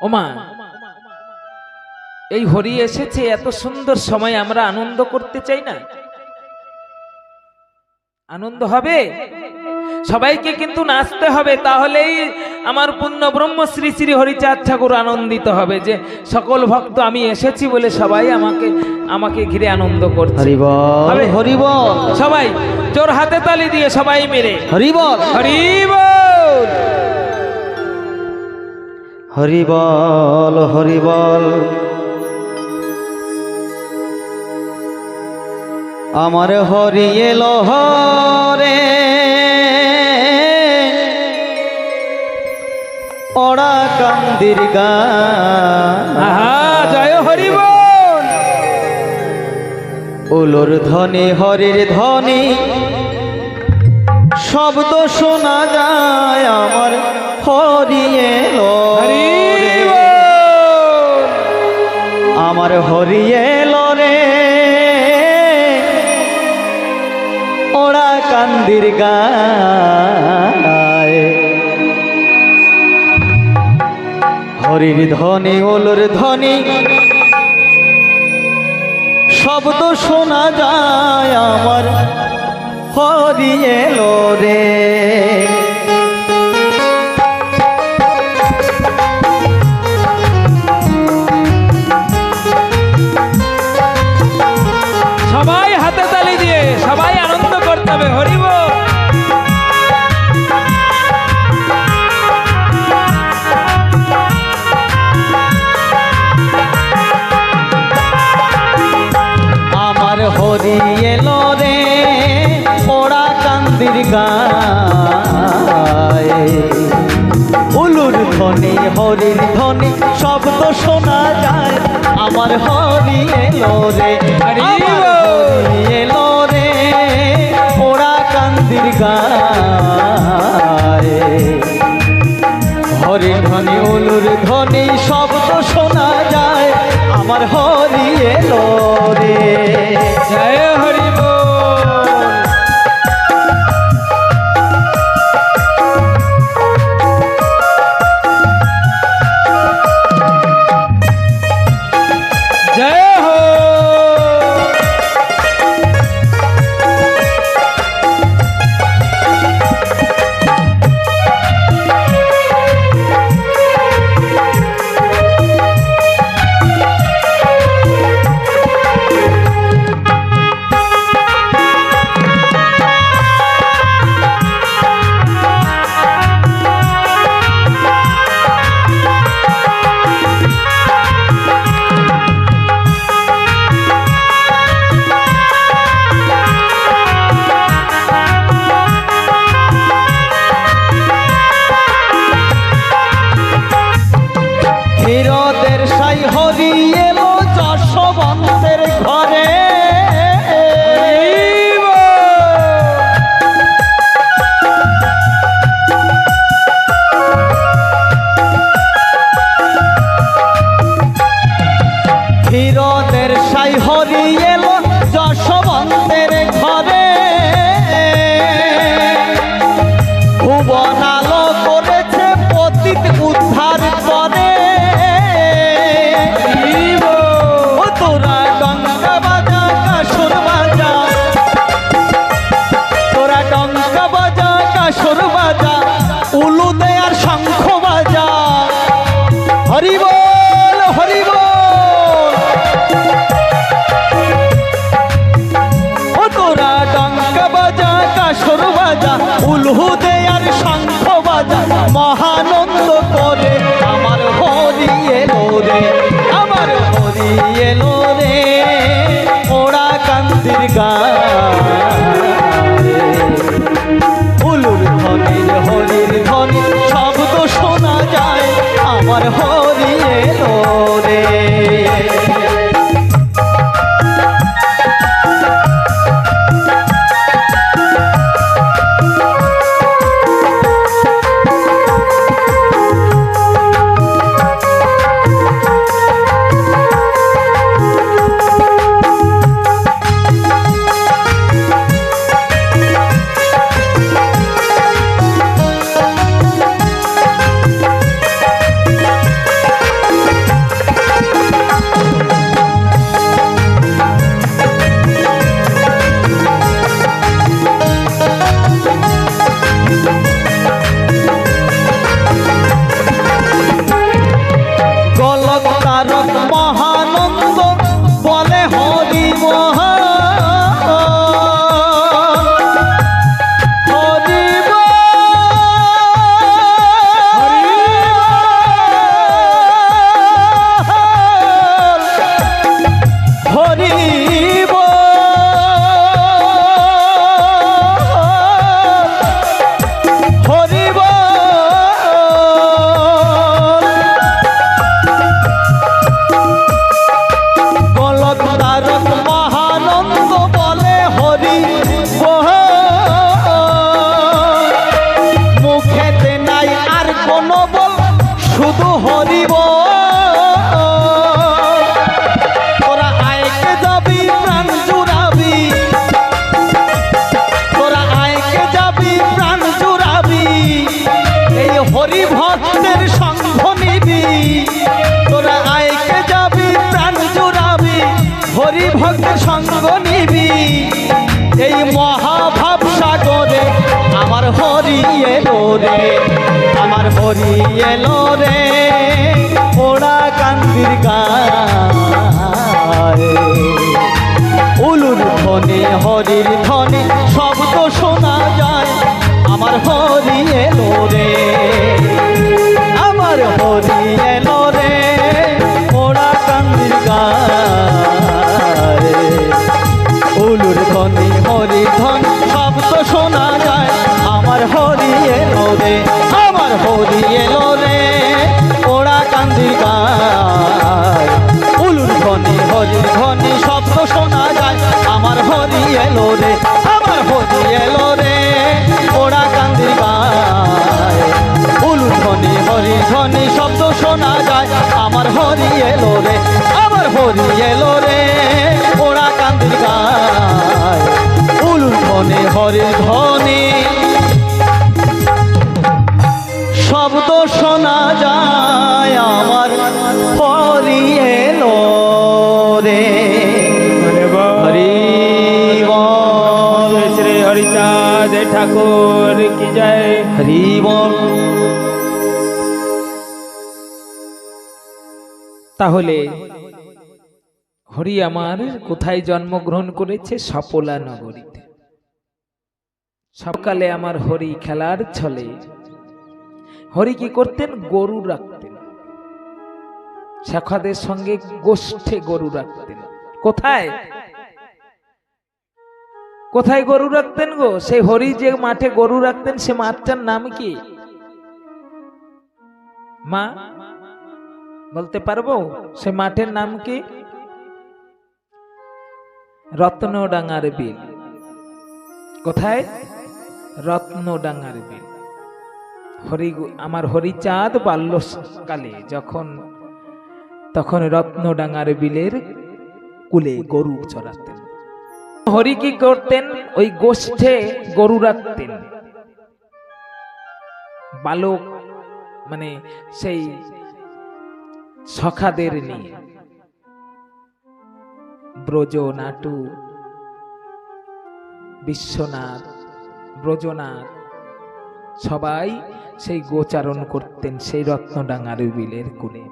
ওমা এই হরি এসেছে এত সুন্দর সময় আমরা আনন্দ করতে চাই না। আনন্দ হবে? সবাইকে কিন্তু নাচতে হবে তাহলেই আমার পূর্ণ ব্রহ্ম শ্রী শ্রী হরিচাঁদ ঠাকুর আনন্দিত হবে যে সকল ভক্ত আমি এসেছি বলে সবাই আমাকে আমাকে ঘিরে আনন্দ করছে। হরিবল সবাই জোর হাতে তালি দিয়ে সবাই মেরে হরিবল হরি বল! হরিবল হরিবল। আমার হরি এলো হরে। ওরা কান্দির জয় হরি বল উলুর ধ্বনি হরির ধ্বনি। শব্দ শোনা যায় আমার হরি এলো আমার হরি এলো রে। ওরা কান্দির গায়। হরির ধ্বনি, ওলুর ধ্বনি শব্দ শোনা যায় আমার। হরি এলো ধ্বনি হরির ধ্বনি শব্দ শোনা যায়। আমার হরি এলো রে হরি এলো রে ওরা কান্দির গায়ে। হরি ধ্বনি উলুর ধ্বনি শব্দ শোনা যায়। আমার হরি এলো রে। হরি এলো রে ওরা কান্দির গায়ে। উলুর ধ্বনি, হরির ধ্বনি শব্দ শোনা যায়। আমার হরি এলো রে, আমার হরি এলো রে ওরা কান্দির গায়ে। উলুর ধ্বনি হরি ধ্বনি হরি ধ্বনি শব্দ শোনা যায়। আমার হরি এলো রে, আমার হরি এলো রে। ওরা কান্দির গায়। উলুর ধ্বনি হরি ধ্বনি শব্দ শোনা যায়। আমার হরি এলো রে, আমার হরি এলো রে। ওরা কান্দির গায়। উলুর ধ্বনি হরি ধ্বনি তাহলে হরি আমার কোথায় জন্মগ্রহণ করেছে সপলা নগরীতে? সকালে আমার হরি খেলার ছলে। হরি কি করতেন? গরু রাখতেন। শেখাদের সঙ্গে গোষ্ঠে গরু রাখতেন। কোথায়? কোথায় গরু রাখতেন গো? সেই হরি যে মাঠে গরু রাখতেন, সে মাঠটার নাম কি? মা? বলতে পারব? সে মাঠের নাম কি? রত্নডাঙ্গার বিল। কোথায়? রত্নডাঙ্গার বিল। হরি আমার হরিচাঁদ বাল্যকালে যখন, তখন রত্নডাঙ্গার বিলের কুলে গরু চড়াতেন। হরি কি করতেন? ওই গোষ্ঠে গরু রাখতেন। বালক মানে সেই সখাদের নিয়ে। ব্রজ নাটু বিশ্বনাথ, ব্রজনাথ, সবাই সেই গোচারণ করতেন সেই রত্নডাঙ্গার বিলের কুলে।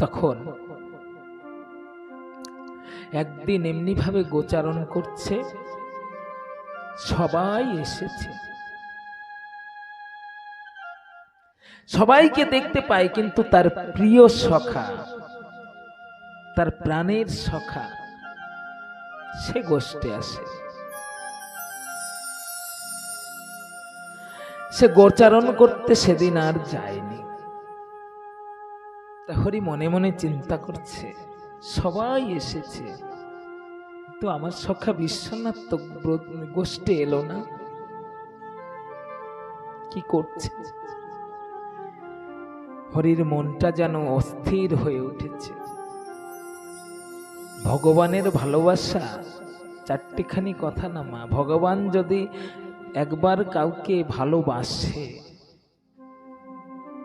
তখন একদিন এমনি ভাবে গোচারণ করছে, সবাই এসেছে। সবাইকে দেখতে পায়, কিন্তু তার প্রিয় সখা, তার প্রাণের সখা, সে গোষ্ঠে আসে। সে গোচারণ করতে সেদিন আর যায়নি। হরি মনে মনে চিন্তা করছে, সবাই এসেছে। তো আমার সখা বিশ্বনাথ তো গোষ্ঠে এলো না। কি করছে? হরির মনটা যেন অস্থির হয়ে উঠেছে। ভগবানের ভালোবাসা চারটিখানি কথা না মা। ভগবান যদি একবার কাউকে ভালোবাসে,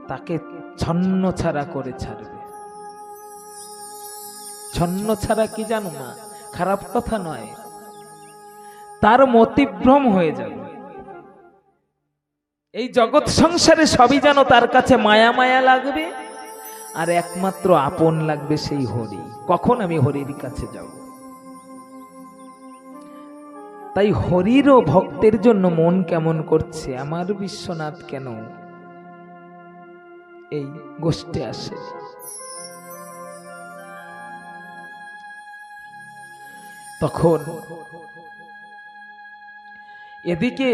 তাকে ছন্ন ছাড়া করে ছাড়বে। ছন্ন ছাড়া কি জানো মা? খারাপ কথা নয়। তার মতিভ্রম হয়ে যাবে। এই জগৎ সংসারে সবই যেন তার কাছে মায়া মায়া লাগবে, আর একমাত্র আপন লাগবে সেই হরি। কখন আমি হরির কাছে যাব? তাই হরির ও ভক্তের জন্য মন কেমন করছে? আমার বিশ্বনাথ কেন এই গোষ্ঠে আসে? তখন এদিকে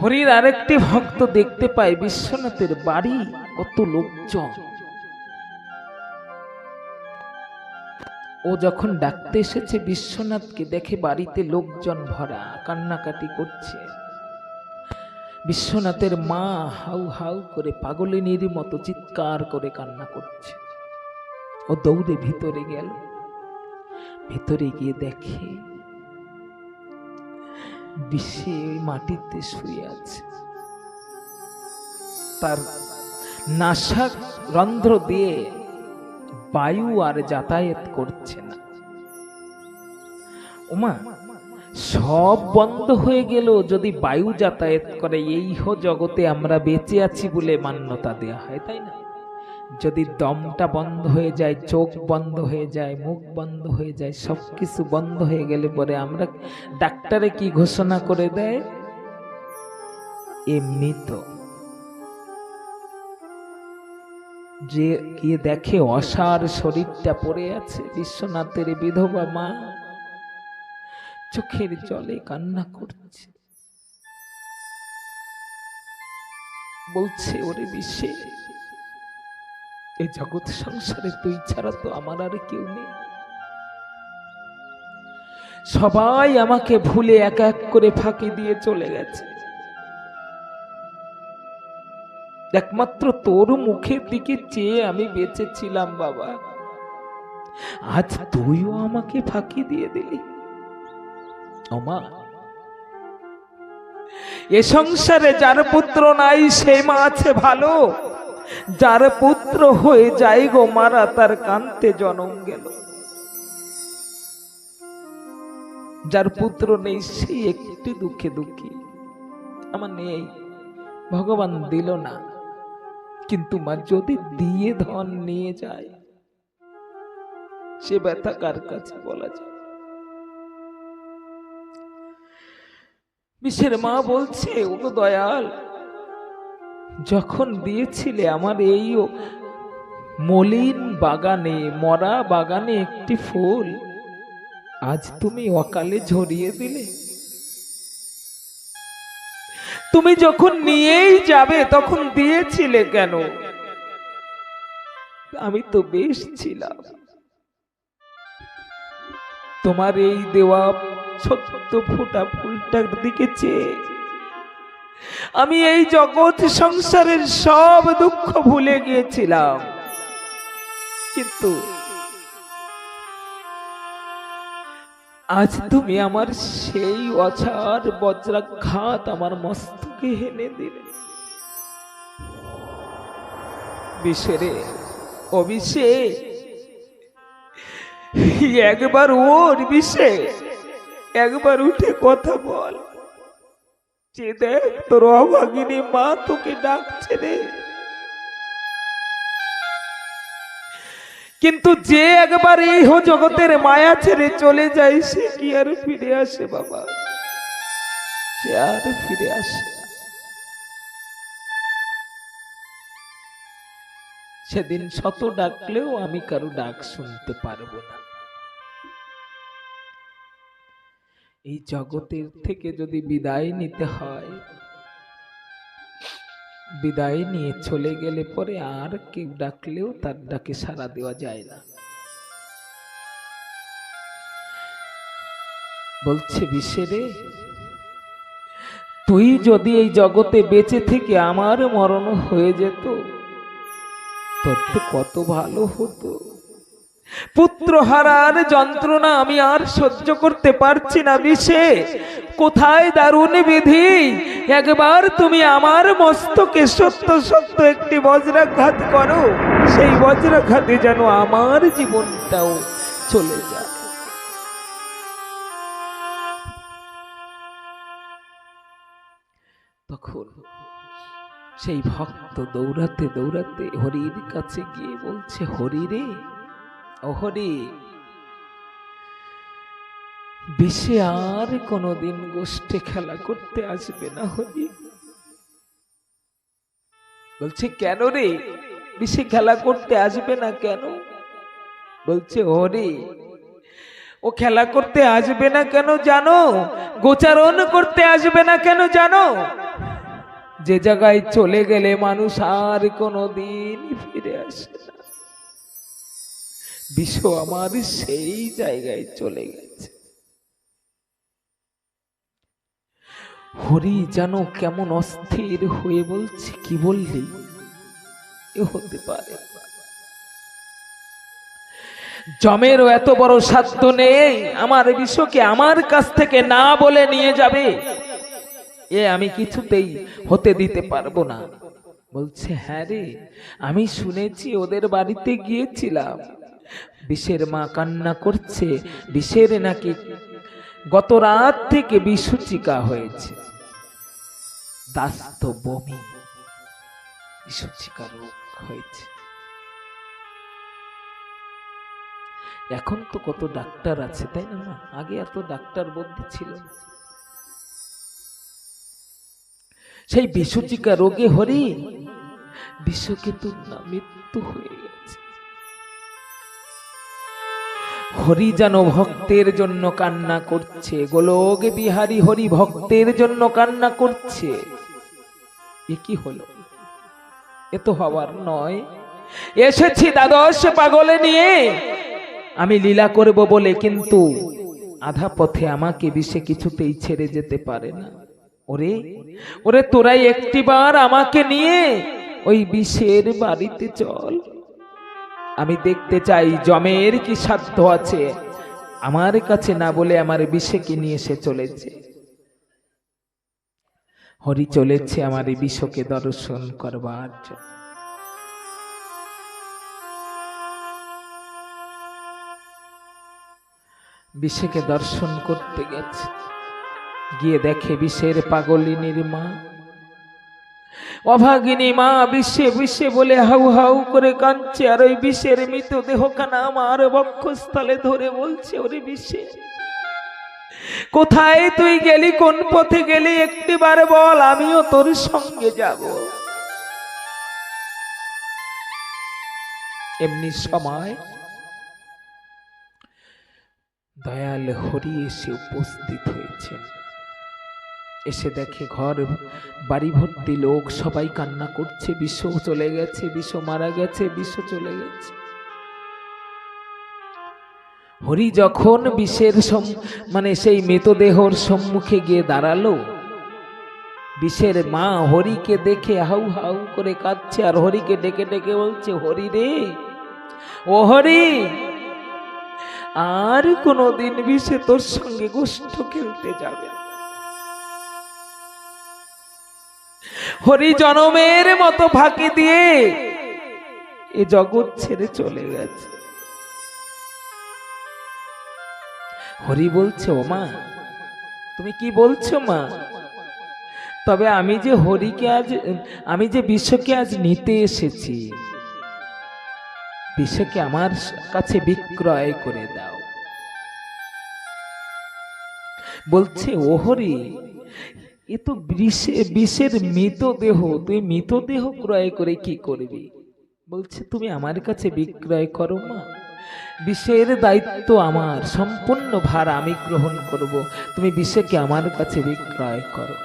হরির আরেকটি ভক্ত দেখতে পায় বিশ্বনাথের বাড়ি, কত লোকজন। ও যখন ডাকতে এসেছে, বিশ্বনাথকে দেখে বাড়িতে লোকজন ভরা, কান্নাকাটি করছে। বিশ্বনাথের মা হাউ হাউ করে পাগলিনীর মতো চিৎকার করে কান্না করছে। ও দৌড়ে ভিতরে গেল। ভিতরে গিয়ে দেখে বিশ্বে ওই মাটিতে শুয়ে আছে। তার নাসাক রন্ধ্র দিয়ে বায়ু আর যাতায়াত করছে না। ওমা সব বন্ধ হয়ে গেল, যদি বায়ু যাতায়াত করে এই জগতে আমরা বেঁচে আছি বলে মান্যতা দেয়া হয়, তাই না? যদি দমটা বন্ধ হয়ে যায়, চোখ বন্ধ হয়ে যায়, মুখ বন্ধ হয়ে যায় সব কিছু বন্ধ হয়ে গেলে পরে আমরা ডাক্তারে কি ঘোষণা করে দেয়? এমনি তো। যে গিয়ে দেখে অসার শরীরটা পড়ে আছে, বিশ্বনাথের বিধবা মা। চোখের জলে কান্না করছে। বলছে, ওরে বিশ্বে এই জগৎ সংসারে তুই ছাড়া তো আমার আর কেউ নেই। সবাই আমাকে ভুলে এক এক করে ফাঁকি দিয়ে চলে গেছে। একমাত্র তোর মুখের দিকে চেয়ে আমি বেঁচেছিলাম, বাবা। আজ তুইও আমাকে ফাঁকি দিয়ে দিলি। ওমা এ সংসারে যার পুত্র নাই, সে মা আছে ভালো। যার পুত্র হয়ে যাই গো মারা, তার কান্তে জনম গেল। যার পুত্র নেই, সে একটি দুঃখে দুঃখী। আমার নেই, ভগবান দিল না। কিন্তু মা যদি দিয়ে ধন নিয়ে যায়, সে ব্যথা কার কাছে বলা যায়? বিশ্বের মা বলছে ও তো দয়াল যখন দিয়েছিলে আমার এই মলিন বাগানে, মরা বাগানে একটি ফুল, আজ তুমি অকালে ঝরিয়ে দিলে। তুমি যখন নিয়েই যাবে, তখন দিয়েছিলে কেন? আমি তো বেশ ছিলাম। তোমার এই দেওয়া ছোট্ট ফোটা ফুলটার দিকে চেয়ে আমি এই জগৎ সংসারের সব দুঃখ ভুলে গিয়েছিলাম। কিন্তু আজ তুমি আমার সেই অছার বজ্রাঘাত আমার মস্তকে হেনে দিলে। বিশেরে অবিষে একবার ওর বিষে, একবার উঠে কথা বল। যে দেখ তোর অভাগিনী মা তোকে ডাকছে রে। কিন্তু যে একবার এই জগতের মায়া ছেড়ে চলে যায়, সে কি আর ফিরে আসে বাবা? সে আর ফিরে আসে সেদিন শত ডাকলেও আমি কারও ডাক শুনতে পারব না। এই জগতের থেকে যদি বিদায় নিতে হয়, বিদায় নিয়ে চলে গেলে পরে আর কেউ ডাকলেও তার ডাকে সাড়া দেওয়া যায় না। বলছে বিশেরে তুই যদি এই জগতে বেঁচে থেকে আমার মরণ হয়ে যেত, তোর তো কত ভালো হতো। পুত্র হারার যন্ত্রণা আমি আর সহ্য করতে পারছি না বিষে কোথায় দারুণ বিধি? একবার তুমি আমার মস্তকে সত্য সত্য একটি বজ্রাঘাত করো, সেই বজ্রাঘাতে যেন আমার জীবনটাও চলে যায়। তখন সেই ভক্ত দৌড়াতে দৌড়াতে হরির কাছে গিয়ে বলছে, হরি রে ও হরি বিশ্বে আর কোনোদিন গোষ্ঠে খেলা করতে আসবে না হরি। বলছে, কেন রে? বিশ্বে খেলা করতে আসবে না কেন? বলছে হরি ও খেলা করতে আসবে না কেন জানো? গোচারণ করতে আসবে না কেন জানো? যে জায়গায় চলে গেলে মানুষ আর কোনো দিন ফিরে আসে না। বিশ্ব আমার সেই জায়গায় চলে গেছে। হরি যেন কেমন অস্থির হয়ে বলছে, কি বললি? এ হতে পারে। জমেরও এত বড় সাধ্য নেই, আমার বিশ্বকে আমার কাছ থেকে না বলে নিয়ে যাবে। এ আমি কিছুতেই হতে দিতে পারব না। বলছে হ্যাঁ রে, আমি শুনেছি ওদের বাড়িতে গিয়েছিলাম। বিষের মা কান্না করছে, বিষের নাকি গত রাত থেকে বিসূচিকা হয়েছে। দাস্ত বমি বিসূচিকা রোগ হয়েছে। এখন তো কত ডাক্তার আছে, তাই না মা? আগে এত ডাক্তার বুদ্ধি ছিল। সেই বিসূচিকা রোগে হরি বিশ্বকেতুর না মৃত্যু হয়ে গেছে হরি যেন ভক্তের জন্য কান্না করছে। গোলক বিহারী হরি ভক্তের জন্য কান্না করছে। এ কি হলো? এ তো হওয়ার নয়। এসেছি দ্বাদশ পাগলে নিয়ে। আমি লীলা করব বলে কিন্তু আধা পথে আমাকে বিষে কিছুতেই ছেড়ে যেতে পারে না। ওরে ওরে তোরাই একটিবার আমাকে নিয়ে ওই বিষের বাড়িতে চল। আমি দেখতে চাই জমের কি সাধ্য আছে। আমার কাছে না বলে আমার বিষেকে নিয়ে সে চলেছে। হরি চলেছে আমার এই বিশ্বকে দর্শন করবার জন্য। বিষেকে দর্শন করতে গেছে। গিয়ে দেখে বিষের পাগলিনীর মা অভাগিনী মা বিশ্বে বিশ্বে বলে হাউ হাউ করে কাঁদছে, আর ওই বিষের মৃতদেহ কানা আমার বক্ষস্থলে ধরে বলছে, ওরে বিশ্বে কোথায় তুই গেলি? কোন পথে গেলি? একটিবার বল, আমিও তোর সঙ্গে যাব। এমনি সময় দয়াল হরি এসে উপস্থিত হয়েছেন। এসে দেখে ঘর, বাড়ি ভর্তি লোক, সবাই কান্না করছে বিশ্ব চলে গেছে বিশ্ব মারা গেছে বিশ্ব চলে গেছে হরি যখন বিষের মানে সেই মৃতদেহর সম্মুখে গিয়ে দাঁড়াল, বিষের মা হরিকে দেখে হাউ হাউ করে কাঁদছে আর হরিকে ডেকে ডেকে বলছে, হরি রে, ও হরি, আর কোনোদিন বিষে তোর সঙ্গে গোষ্ঠ খেলতে যাবে না। হরি জনমের মতো ফাঁকি দিয়ে এ জগৎ ছেড়ে চলে গেছে। হরি বলছে, ও মা, তুমি কি বলছো মা? তবে আমি যে হরিকে আজ, আমি যে বিশ্বকে আজ নিতে এসেছি বিশ্বকে আমার কাছে বিক্রয় করে দাও। বলছে, ও হরি এ তো বিষে, বিষের মৃতদেহ তুই মৃতদেহ ক্রয় করে কি করবি? বলছে, তুমি আমার কাছে বিক্রয় করো, মা। বিষের দায়িত্ব আমার, সম্পূর্ণ ভার আমি গ্রহণ করব। তুমি বিষেকে আমার কাছে বিক্রয় করো।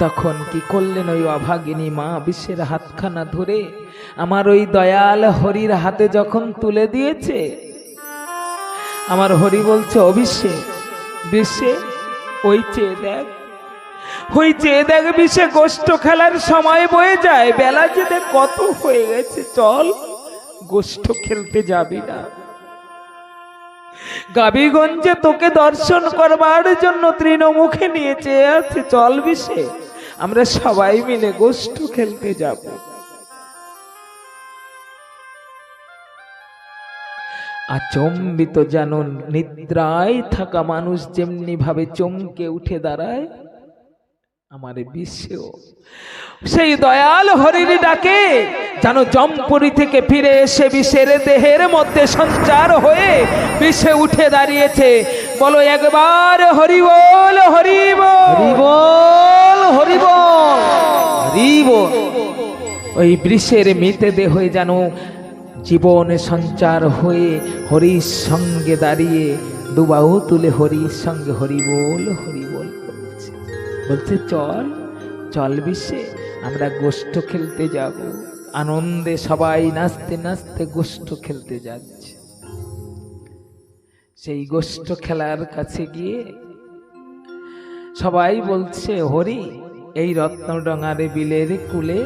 তখন কি করলেন ওই অভাগিনী মা বিশ্বের হাতখানা ধরে? আমার ওই দয়াল হরির হাতে যখন তুলে দিয়েছে, আমার হরি বলছে অবিশ্বে বিশ্বে ওই চেয়ে দেখ। ওই চেয়ে দেখ বিশ্বে গোষ্ঠ খেলার সময় বয়ে যায়, বেলা যেতে কত হয়ে গেছে, চল, গোষ্ঠ খেলতে যাবি না। গাবিগঞ্জে তোকে দর্শন করবার জন্য তৃণমুখে নিয়ে চেয়ে আছে, চল বিষে, আমরা সবাই মিলে গোষ্ঠ খেলতে যাব। আচম্বিত যেন নিদ্রায় থাকা মানুষ যেমনি ভাবে চমকে উঠে দাঁড়ায় আমার বিশ্বেও সেই দয়াল হরির ডাকে যেন জমপুরি থেকে ফিরে এসে বিষের দেহের মধ্যে সঞ্চার হয়ে বিষে উঠে দাঁড়িয়েছে। বলো একবার হরি বল হরি বল হরিবল হরিবল। হরিবল। ওই বৃষের মৃতে দেহে যেন জীবন সঞ্চার হয়ে হরির সঙ্গে দাঁড়িয়ে দুবাহু তুলে হরির সঙ্গে হরি বল হরি বল বলছে, চল চল বিশ্বে, আমরা গোষ্ঠ খেলতে যাব। আনন্দে সবাই নাচতে নাচতে গোষ্ঠ খেলতে যাচ্ছে। সেই গোষ্ঠ খেলার কাছে গিয়ে সবাই বলছে, হরি, এই রত্নডঙ্গারে বিলের কুলে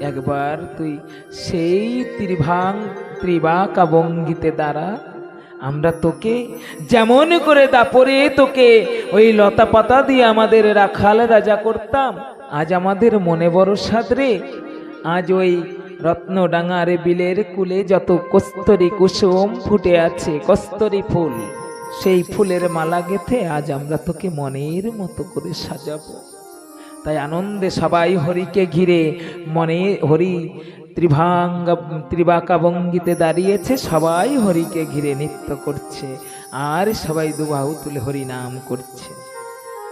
একবার তুই সেই ত্রিভাং, ত্রিবাকা বঙ্গিতে দ্বারা আমরা তোকে যেমন করে দাপরে তোকে ওই লতা পাতা দিয়ে আমাদের রাখাল রাজা করতাম। আজ আমাদের মনে বড় সাদরে আজ ওই রত্নডাঙ্গারে বিলের কুলে যত কস্তরি কুসুম ফুটে আছে, কস্তরি ফুল, সেই ফুলের মালা গেথে আজ আমরা তোকে মনের মতো করে সাজাবো। তাই আনন্দে সবাই হরিকে ঘিরে মনে হরি ত্রিভাঙ্গ, ত্রিবাকা ভঙ্গিতে দাঁড়িয়েছে, সবাই হরিকে ঘিরে নৃত্য করছে। আর সবাই দুবাহু তুলে হরি নাম করছে।